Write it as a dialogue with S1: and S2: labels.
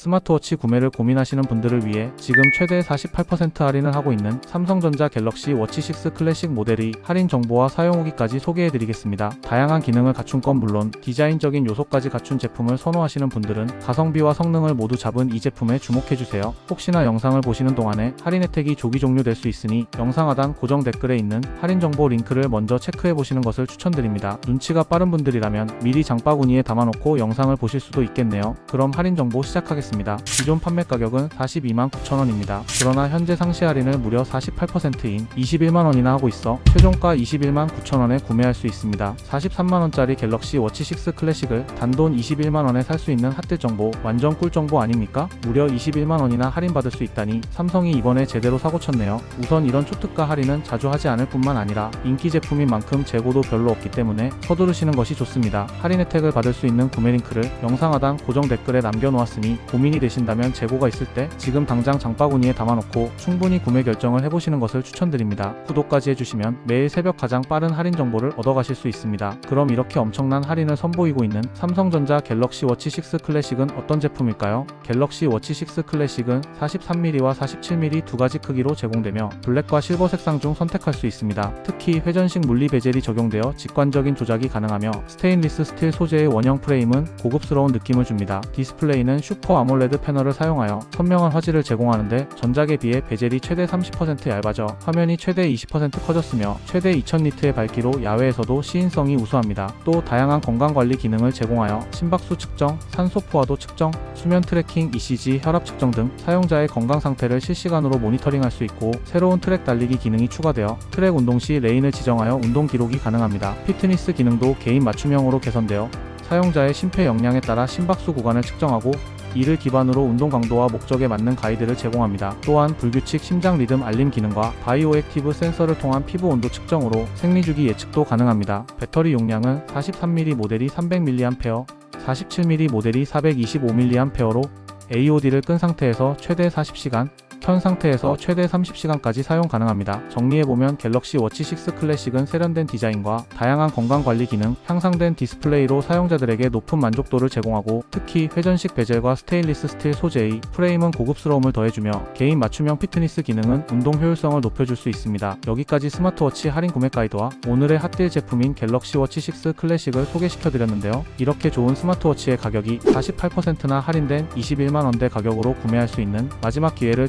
S1: 스마트워치 구매를 고민하시는 분들을 위해 지금 최대 48% 할인을 하고 있는 삼성전자 갤럭시 워치 6 클래식 모델이 할인 정보와 사용 후기까지 소개해드리겠습니다. 다양한 기능을 갖춘 건 물론 디자인적인 요소까지 갖춘 제품을 선호하시는 분들은 가성비와 성능을 모두 잡은 이 제품에 주목해주세요. 혹시나 영상을 보시는 동안에 할인 혜택이 조기 종료될 수 있으니 영상 하단 고정 댓글에 있는 할인 정보 링크를 먼저 체크해보시는 것을 추천드립니다. 눈치가 빠른 분들이라면 미리 장바구니에 담아놓고 영상을 보실 수도 있겠네요. 그럼 할인 정보 시작하겠습니다. 기존 판매 가격은 42만 9천원입니다. 그러나 현재 상시 할인을 무려 48%인 21만 원이나 하고 있어 최종가 21만 9천원에 구매할 수 있습니다. 43만 원짜리 갤럭시 워치 6 클래식을 단돈 21만 원에 살 수 있는 핫딜 정보 완전 꿀 정보 아닙니까? 무려 21만 원이나 할인 받을 수 있다니 삼성이 이번에 제대로 사고 쳤네요. 우선 이런 초특가 할인은 자주 하지 않을 뿐만 아니라 인기 제품인 만큼 재고도 별로 없기 때문에 서두르시는 것이 좋습니다. 할인 혜택을 받을 수 있는 구매 링크를 영상 하단 고정 댓글에 남겨놓았으니 고민이 되신다면 재고가 있을 때 지금 당장 장바구니에 담아놓고 충분히 구매 결정을 해보시는 것을 추천드립니다. 구독까지 해주시면 매일 새벽 가장 빠른 할인 정보를 얻어가실 수 있습니다. 그럼 이렇게 엄청난 할인을 선보이고 있는 삼성전자 갤럭시 워치 6 클래식은 어떤 제품일까요? 갤럭시 워치 6 클래식은 43mm와 47mm 두 가지 크기로 제공되며 블랙과 실버 색상 중 선택할 수 있습니다. 특히 회전식 물리 베젤이 적용되어 직관적인 조작이 가능하며 스테인리스 스틸 소재의 원형 프레임은 고급스러운 느낌을 줍니다. 디스플레이는 슈퍼 아 몰레드 패널을 사용하여 선명한 화질을 제공하는데 전작에 비해 베젤이 최대 30% 얇아져 화면이 최대 20% 커졌으며 최대 2000니트의 밝기로 야외에서도 시인성이 우수합니다. 또 다양한 건강관리 기능을 제공하여 심박수 측정, 산소 포화도 측정, 수면 트래킹, ECG, 혈압 측정 등 사용자의 건강 상태를 실시간으로 모니터링할 수 있고 새로운 트랙 달리기 기능이 추가되어 트랙 운동 시 레인을 지정하여 운동 기록이 가능합니다. 피트니스 기능도 개인 맞춤형으로 개선되어 사용자의 심폐 역량에 따라 심박수 구간을 측정하고 이를 기반으로 운동 강도와 목적에 맞는 가이드를 제공합니다. 또한 불규칙 심장 리듬 알림 기능과 바이오액티브 센서를 통한 피부 온도 측정으로 생리주기 예측도 가능합니다. 배터리 용량은 43mm 모델이 300mAh, 47mm 모델이 425mAh로 AOD를 끈 상태에서 최대 40시간, 켠 상태에서 최대 30시간까지 사용 가능합니다. 정리해보면 갤럭시 워치 6 클래식은 세련된 디자인과 다양한 건강관리 기능, 향상된 디스플레이로 사용자들에게 높은 만족도를 제공하고 특히 회전식 베젤과 스테인리스 스틸 소재의 프레임은 고급스러움을 더해주며 개인 맞춤형 피트니스 기능은 운동 효율성을 높여줄 수 있습니다. 여기까지 스마트워치 할인 구매 가이드와 오늘의 핫딜 제품인 갤럭시 워치 6 클래식을 소개시켜드렸는데요. 이렇게 좋은 스마트워치의 가격이 48%나 할인된 21만원대 가격으로 구매할 수 있는 마지막 기회를